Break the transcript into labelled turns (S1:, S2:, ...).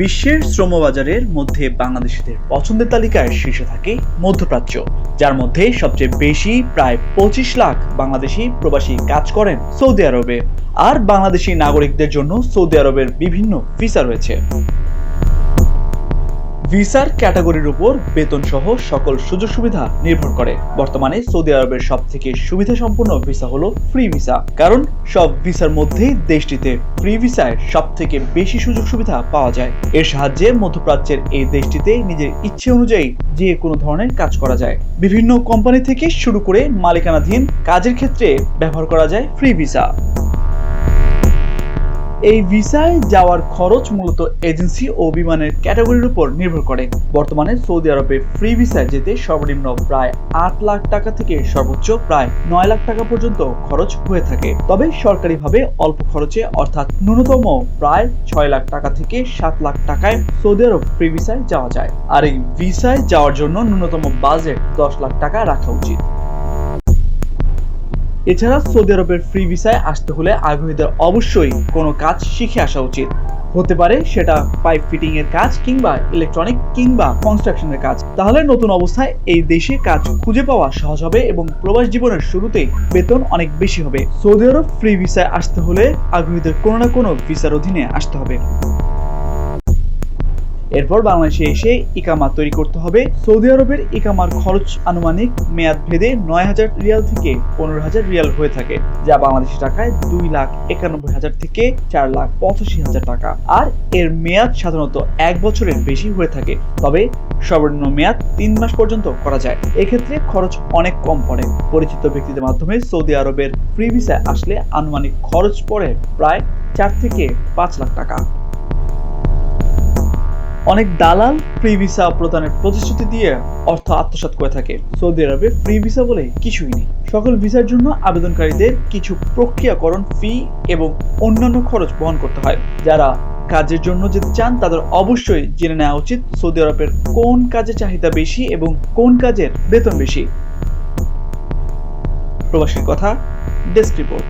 S1: বিশ্বের শ্রমবাজারের মধ্যে বাংলাদেশিদের পছন্দের তালিকায় শীর্ষে থাকে মধ্যপ্রাচ্য, যার মধ্যে সবচেয়ে বেশি প্রায় পঁচিশ লাখ বাংলাদেশি প্রবাসী কাজ করেন সৌদি আরবে। আর বাংলাদেশি নাগরিকদের জন্য সৌদি আরবের বিভিন্ন ভিসা রয়েছে। ভিসার ক্যাটাগরির উপর বেতন সহ সকল সুযোগ সুবিধা নির্ভর করে। বর্তমানে সৌদি আরবের সব থেকে সুবিধা সম্পন্ন ভিসা হলো ফ্রি ভিসা, কারণ সব ভিসার মধ্যেই দেশটিতে ফ্রি ভিসায় সব থেকে বেশি সুযোগ সুবিধা পাওয়া যায়। এর সাহায্যে মধ্যপ্রাচ্যের এই দেশটিতে নিজের ইচ্ছে অনুযায়ী যে কোনো ধরনের কাজ করা যায়। বিভিন্ন কোম্পানি থেকে শুরু করে মালিকানাধীন কাজের ক্ষেত্রে ব্যবহার করা যায় ফ্রি ভিসা। এই ভিসায় যাওয়ার খরচ মূলত এজেন্সি ও বিমানের ক্যাটাগরির উপর নির্ভর করে। বর্তমানে সৌদি আরবে ফ্রি ভিসায় যেতে সর্বনিম্ন প্রায় আট লাখ টাকা থেকে সর্বোচ্চ প্রায় নয় লাখ টাকা পর্যন্ত খরচ হয়ে থাকে। তবে সরকারিভাবে অল্প খরচে অর্থাৎ ন্যূনতম প্রায় ছয় লাখ টাকা থেকে সাত লাখ টাকায় সৌদি আরব ফ্রি ভিসায় যাওয়া যায়। আর এই ভিসায় যাওয়ার জন্য ন্যূনতম বাজেট দশ লাখ টাকা রাখা উচিত। এছাড়া সৌদি আরবের ফ্রি ভিসায় আসতে হলে আগ্রহীদের অবশ্যই কোনো কাজ শিখে আসা উচিত। হতে পারে সেটা পাইপ ফিটিং এর কাজ কিংবা ইলেকট্রনিক কিংবা কনস্ট্রাকশনের কাজ। তাহলে নতুন অবস্থায় এই দেশে কাজ খুঁজে পাওয়া সহজ হবে এবং প্রবাস জীবনের শুরুতেই বেতন অনেক বেশি হবে। সৌদি আরব ফ্রি ভিসায় আসতে হলে আগ্রহীদের কোনো না কোনো ভিসার অধীনে আসতে হবে। এরপর বাংলাদেশে এসে ইকামা তৈরি করতে হবে। সৌদি আরবের ইকামার খরচ আনুমানিক মেয়াদ ভেদে নয় হাজার রিয়াল থেকে পনেরো হাজার রিয়াল হয়ে থাকে, যা বাংলাদেশি টাকায় দুই লাখ একানব্বই হাজার থেকে চার লাখ পঁচাশি হাজার টাকা। আর এর মেয়াদ সাধারণত এক বছরের বেশি হয়ে থাকে, তবে সর্বনিম্ন মেয়াদ তিন মাস পর্যন্ত করা যায়। এক্ষেত্রে খরচ অনেক কম পড়ে। পরিচিত ব্যক্তিদের মাধ্যমে সৌদি আরবের ফ্রি ভিসায় আসলে আনুমানিক খরচ পড়ে প্রায় চার থেকে পাঁচ লাখ টাকা। অনেক দালাল ফ্রি ভিসা প্রদানের প্রতিশ্রুতি দিয়ে অর্থ আত্মসাৎ করে থাকে। সৌদি আরবে ফ্রি ভিসা বলে কিছুই নেই। সকল ভিসার জন্য আবেদনকারীদের কিছু প্রক্রিয়াকরণ ফি এবং অন্যান্য খরচ বহন করতে হয়। যারা কাজের জন্য যেতে চান, তাদের অবশ্যই জেনে নেওয়া উচিত সৌদি আরবের কোন কাজের চাহিদা বেশি এবং কোন কাজের বেতন বেশি। প্রবাসীর কথা, ডেস্ক রিপোর্ট।